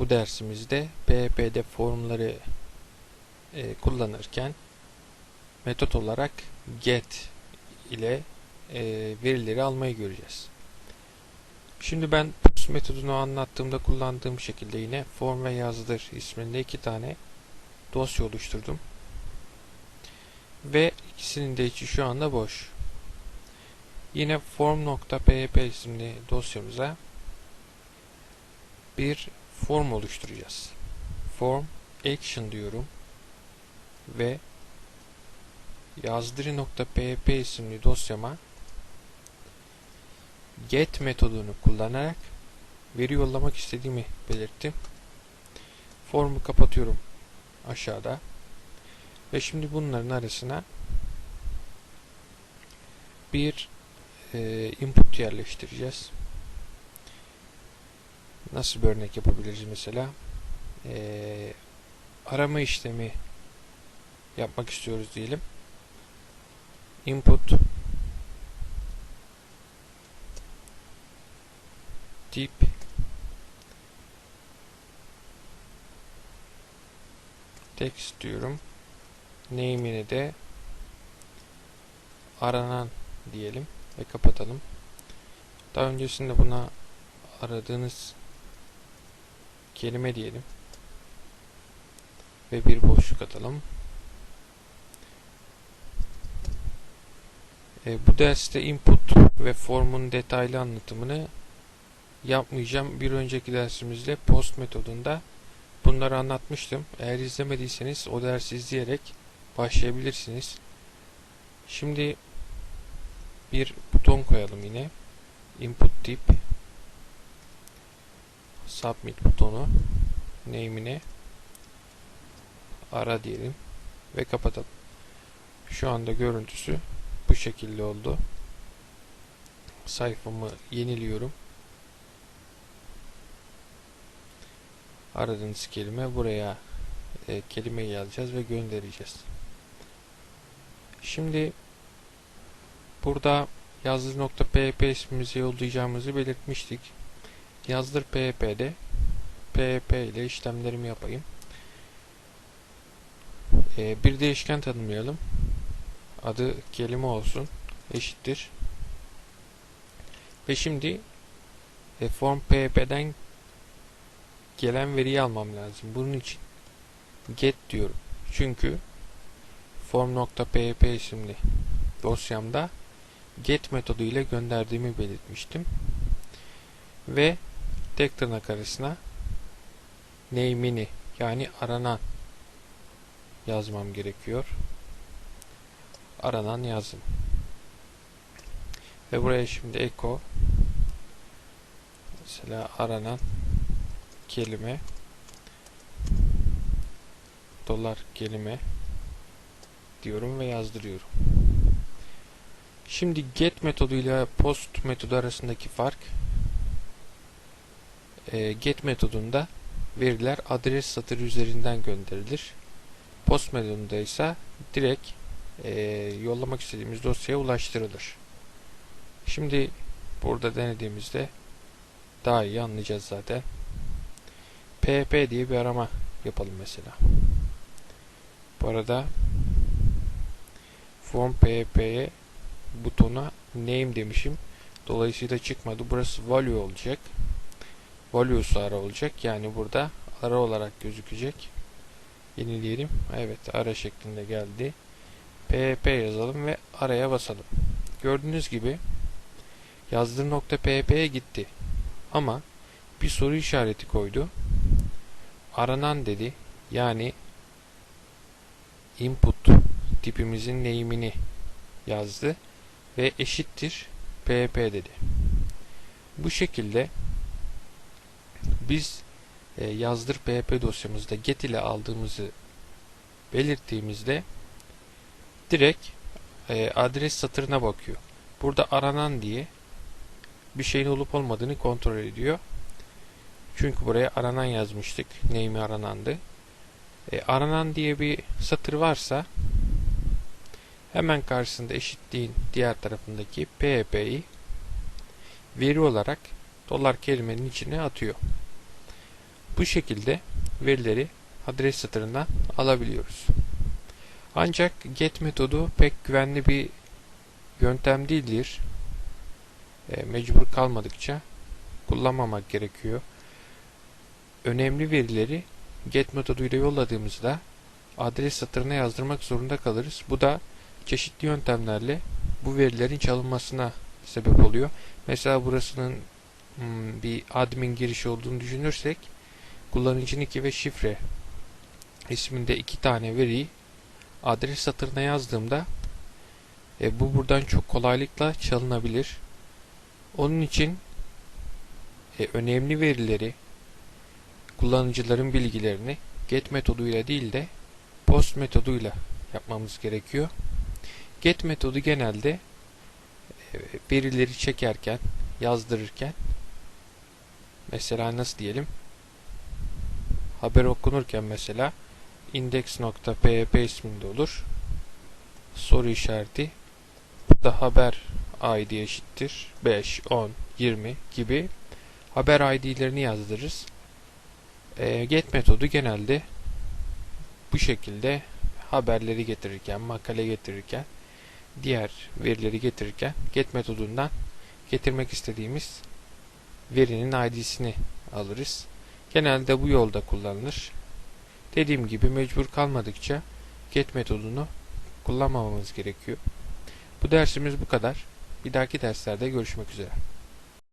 bu dersimizde PHP'de formları e, kullanırken metot olarak get ile e, verileri almayı göreceğiz. Şimdi ben post metodunu anlattığımda kullandığım şekilde yine form ve yazdır isminde iki tane dosya oluşturdum. Ve ikisinin de içi şu anda boş. Yine form.php isimli dosyamıza bir form oluşturacağız. Form action diyorum ve yazdırı.php isimli dosyama get metodunu kullanarak veri yollamak istediğimi belirttim. Formu kapatıyorum aşağıda. Ve şimdi bunların arasına bir e, input yerleştireceğiz. Nasıl bir örnek yapabiliriz mesela? E, arama işlemi yapmak istiyoruz diyelim. Input tip text diyorum. Name'ini de aranan diyelim ve kapatalım. Daha öncesinde buna aradığınız kelime diyelim. Ve bir boşluk atalım. E, bu derste input ve formun detaylı anlatımını yapmayacağım. Bir önceki dersimizde post metodunda bunları anlatmıştım. Eğer izlemediyseniz o dersi izleyerek başlayabilirsiniz. Şimdi bir buton koyalım yine. Input tip submit butonu name'ine ara diyelim ve kapatalım. Şu anda görüntüsü bu şekilde oldu. Sayfamı yeniliyorum. Aradığınız kelime buraya e, kelimeyi yazacağız ve göndereceğiz. Şimdi burada yazdır.php ismimizi yollayacağımızı belirtmiştik. Yazdır PHP'de PHP ile işlemlerimi yapayım. E, bir değişken tanımlayalım. Adı kelime olsun. Eşittir. Ve şimdi e, form php'den gelen veriyi almam lazım. Bunun için get diyorum. Çünkü form.php isimli dosyamda get metodu ile gönderdiğimi belirtmiştim. Ve tek tırnak arasına name'ini yani aranan yazmam gerekiyor. Aranan yazım. Ve buraya şimdi echo mesela aranan kelime dolar kelime diyorum ve yazdırıyorum. Şimdi get metodu ile post metodu arasındaki fark e, get metodunda veriler adres satırı üzerinden gönderilir. Post metodunda ise direkt e, yollamak istediğimiz dosyaya ulaştırılır. Şimdi burada denediğimizde daha iyi anlayacağız zaten. PHP diye bir arama yapalım mesela. Bu arada form PHP'ye butona name demişim. Dolayısıyla çıkmadı. Burası value olacak. Value'su ara olacak. Yani burada ara olarak gözükecek. Yenileyelim. Evet ara şeklinde geldi. PHP yazalım ve araya basalım. Gördüğünüz gibi yazdır.php'ye gitti. Ama bir soru işareti koydu. Aranan dedi. Yani input tipimizin name'ini yazdı ve eşittir php dedi. Bu şekilde biz e, yazdır php dosyamızda get ile aldığımızı belirttiğimizde direkt e, adres satırına bakıyor. Burada aranan diye bir şeyin olup olmadığını kontrol ediyor. Çünkü buraya aranan yazmıştık. Name'i aranandı. E, aranan diye bir satır varsa hemen karşısında eşitliğin diğer tarafındaki PHP'yi veri olarak dolar kelimenin içine atıyor. Bu şekilde verileri adres satırından alabiliyoruz. Ancak get metodu pek güvenli bir yöntem değildir. E, mecbur kalmadıkça kullanmamak gerekiyor. Önemli verileri get metoduyla yolladığımızda adres satırına yazdırmak zorunda kalırız. Bu da çeşitli yöntemlerle bu verilerin çalınmasına sebep oluyor. Mesela burasının hmm, bir admin girişi olduğunu düşünürsek kullanıcı nicki ve şifre isminde iki tane veriyi adres satırına yazdığımda e, bu buradan çok kolaylıkla çalınabilir. Onun için e, önemli verileri kullanıcıların bilgilerini get metoduyla değil de post metoduyla yapmamız gerekiyor. Get metodu genelde e, verileri çekerken, yazdırırken mesela nasıl diyelim haber okunurken mesela index.php isminde olur. Soru işareti burada haber ID eşittir 5, 10, 20 gibi haber ID'lerini yazdırırız. E, get metodu genelde bu şekilde haberleri getirirken, makale getirirken, diğer verileri getirirken get metodundan getirmek istediğimiz verinin ID'sini alırız. Genelde bu yolda kullanılır. Dediğim gibi mecbur kalmadıkça get metodunu kullanmamamız gerekiyor. Bu dersimiz bu kadar. Bir dahaki derslerde görüşmek üzere.